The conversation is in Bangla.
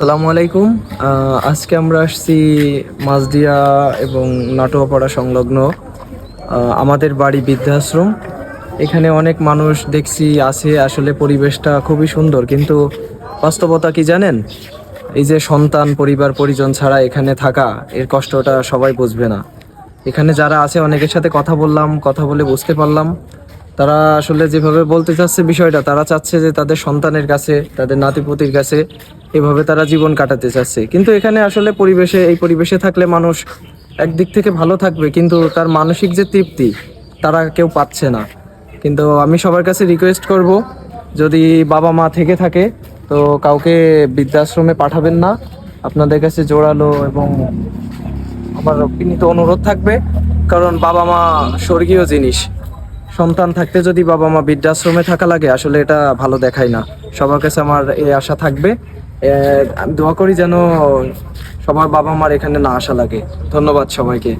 আসসালামু আলাইকুম। আজকে আমরা আসছি মাঝদিয়া এবং নাটোয়াপাড়া সংলগ্ন আমাদের বাড়ি বৃদ্ধাশ্রম। এখানে অনেক মানুষ দেখছি আছে, আসলে পরিবেশটা খুবই সুন্দর, কিন্তু বাস্তবতা কি জানেন? এই যে সন্তান, পরিবার, পরিজন ছাড়া এখানে থাকা, এর কষ্টটা সবাই বুঝবে না। এখানে যারা আছে, অনেকের সাথে কথা বললাম, কথা বলে বুঝতে পারলাম। তারা আসলে যেভাবে বলতে চাচ্ছে বিষয়টা, তারা চাচ্ছে যে তাদের সন্তানের কাছে, তাদের নাতিপুতির কাছে এভাবে তারা জীবন কাটাতে চাচ্ছে। কিন্তু এখানে আসলে পরিবেশে, এই পরিবেশে থাকলে মানুষ একদিক থেকে ভালো থাকবে, কিন্তু তার মানসিক যে তৃপ্তি, তারা কেউ পাচ্ছে না। কিন্তু আমি সবার কাছে রিকোয়েস্ট করব, যদি বাবা মা থেকে থাকে, তো কাউকে বৃদ্ধাশ্রমে পাঠাবেন না। আপনাদের কাছে জোরালো এবং আমার বিনীত অনুরোধ থাকবে, কারণ বাবা মা স্বর্গীয় জিনিস। সন্তান থাকতে যদি বাবা মা বৃদ্ধাশ্রমে থাকা লাগে, আসলে এটা ভালো দেখায় না। সবার কাছে আমার এই আশা থাকবে। দোয়া করি যেন সবার বাবা মার এখানে না আসা লাগে। ধন্যবাদ সবাইকে।